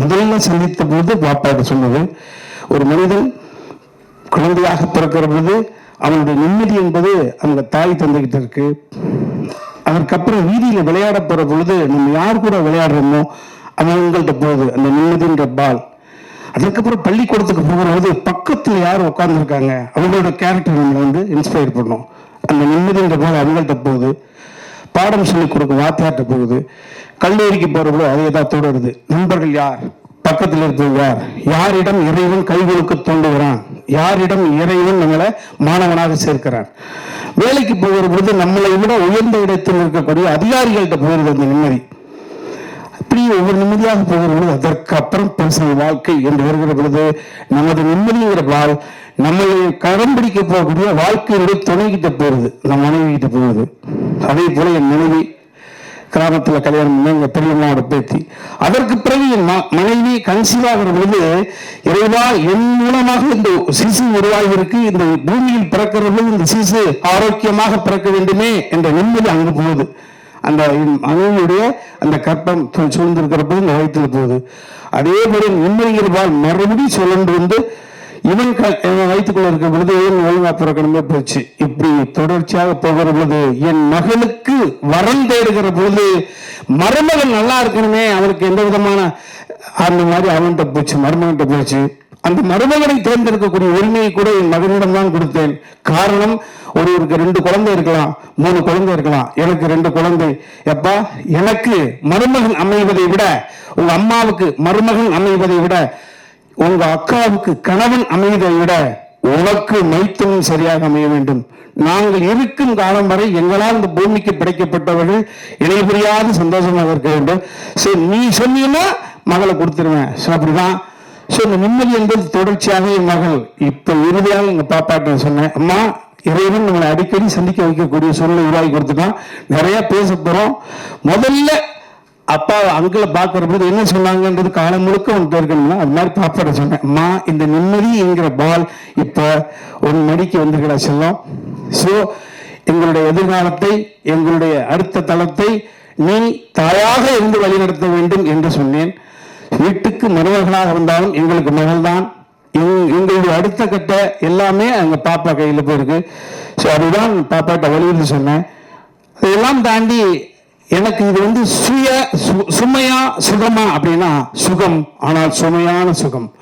முதல்ல சந்தித்த போது பாப்பாட்ட சொன்னது. ஒரு மனிதன் குழந்தையாக பிறக்கிற பொழுது அவனுடைய நிம்மதி என்பது அவங்க தாய் தந்துகிட்டு இருக்கு. அதற்கப்புறம் வீதியில விளையாட போகிற பொழுது நம்ம யார் கூட விளையாடுறோமோ அவங்கள்ட்ட போகுது அந்த நிம்மதின்ற பால். அதுக்கப்புறம் பள்ளிக்கூடத்துக்கு போகும்போது பக்கத்துல யார் உட்கார்ந்துருக்காங்க? அவங்களோட கேரக்டர் நம்மளை வந்து இன்ஸ்பயர் பண்ணும். அந்த நிம்மதின்ற பால் அவங்கள்ட்ட போகுது. பாடம் சொல்லிக் கொடுக்க வாத்தியார்ட்ட போகுது. கல்லூரிக்கு போறப்போ அதே தான் தொடருது. நண்பர்கள் யார்? பக்கத்தில் இருப்பது யார்? யாரிடம் இறைவன் கை கொடுக்க தோண்டுகிறான் யாரிடம் இறைவன் நம்மளை மாணவனாக சேர்க்கிறான்? வேலைக்கு போகிற பொழுது நம்மளை விட உயர்ந்த இடத்தில் இருக்கக்கூடிய அதிகாரிகள்கிட்ட போகிறது அந்த நிம்மதி. இப்படி ஒவ்வொரு நிம்மதியாக போகிற பொழுது அதற்கு அப்புறம் வாழ்க்கை என்று வருகிற பொழுது நமது நிம்மதிங்கிற பால் நம்மை கரம் பிடிக்க போகக்கூடிய வாழ்க்கையினுடைய துணைகிட்ட போகுது நம் மனைவி கிட்ட போகுது அதே போல என் மனைவி கிராமத்துல கல்யாணம் பண்ண எங்கள் பெரியம்மாவோட பேத்தி. அதற்கு பிறகு என் மனைவி கன்சீவ் ஆகிற பொழுது இறைவா என் மூலமாக இந்த சிசு உருவாகி இருக்கு இந்த பூமியில் பிறக்கிற பொழுது இந்த சிசு ஆரோக்கியமாக பிறக்க வேண்டுமே என்ற நிம்மதி அங்கு போகுது. அந்த என் மனைவியுடைய அந்த கற்பம் சு- இந்த வயிற்றுல போகுது அதே போல நிம்மதிங்கிற பால் மறுபடியும் சுழன்று வந்து இவன் க- இவன் வயிற்றுக்குள்ள இருக்கிற பொழுது ஏன் ஒழுங்கா பிறக்கணுமே போச்சு. இப்படி தொடர்ச்சியாக போகிற பொழுது என் மகளுக்கு வரம் தேடுகிற பொழுது மருமகன் நல்லா இருக்கணுமே அவனுக்கு எந்த விதமான அந்த மாதிரி அவன்கிட்ட போச்சு மருமகன்கிட்ட போச்சு. அந்த மருமகனை தேர்ந்தெடுக்கக்கூடிய உரிமையை கூட என் மகனிடம் தான் கொடுத்தேன். காரணம் ஒருவருக்கு ரெண்டு குழந்தை இருக்கலாம் மூணு குழந்தை இருக்கலாம். எனக்கு ரெண்டு குழந்தை. எப்பா எனக்கு மருமகன் அமைவதை விட உங்க அம்மாவுக்கு மருமகன் அமைவதை விட உங்க அக்காவுக்கு கணவன் அமைவதை விட உனக்கு மைத்தமும் சரியாக அமைய வேண்டும். நாங்கள் இருக்கும் காலம் வரை எங்களால் இந்த பூமிக்கு படைக்கப்பட்டவர்கள் இணைபுரியாத சந்தோஷமாக இருக்க வேண்டும். சரி நீ சொன்னீங்கன்னா மகளை கொடுத்துருவேன். அப்படிதான். ஸோ இந்த நிம்மதி என்பது தொடர்ச்சியாக என் மகள் இப்போ இறுதியாக எங்க பாப்பாட்ட சொன்னேன் அம்மா இறைவன் நம்மளை அடிக்கடி சந்திக்க வைக்கக்கூடிய சூழ்நிலை உருவாகி கொடுத்துட்டான் நிறைய பேச போகிறோம் முதல்ல அப்பா அங்கிள பார்க்குற போது என்ன சொன்னாங்கன்றது காலம் முழுக்க உனக்கு இருக்கணும்னா அது மாதிரி பாப்பாட்ட சொன்னேன் அம்மா இந்த நிம்மதி என்கிற பால் இப்ப ஒரு மடிக்கு வந்துருக்கடா செல்லம். சோ எங்களுடைய எதிர்காலத்தை எங்களுடைய அடுத்த தளத்தை நீ தாயாக இருந்து வழிநடத்த வேண்டும் என்று சொன்னேன். வீட்டுக்கு மருமகளாக இருந்தாலும் எங்களுக்கு மகள்தான். எங்க- எங்களுடைய அடுத்த கட்ட எல்லாமே அங்க பாப்பா கையில போயிருக்கு. ஸோ அதுதான் பாப்பாட்ட வலியுறுத்தி சொன்னேன். இதெல்லாம் தாண்டி எனக்கு இது வந்து சுய சு- சுமையா சுகமா அப்படின்னா சுகம். ஆனால் சுமையான சுகம்.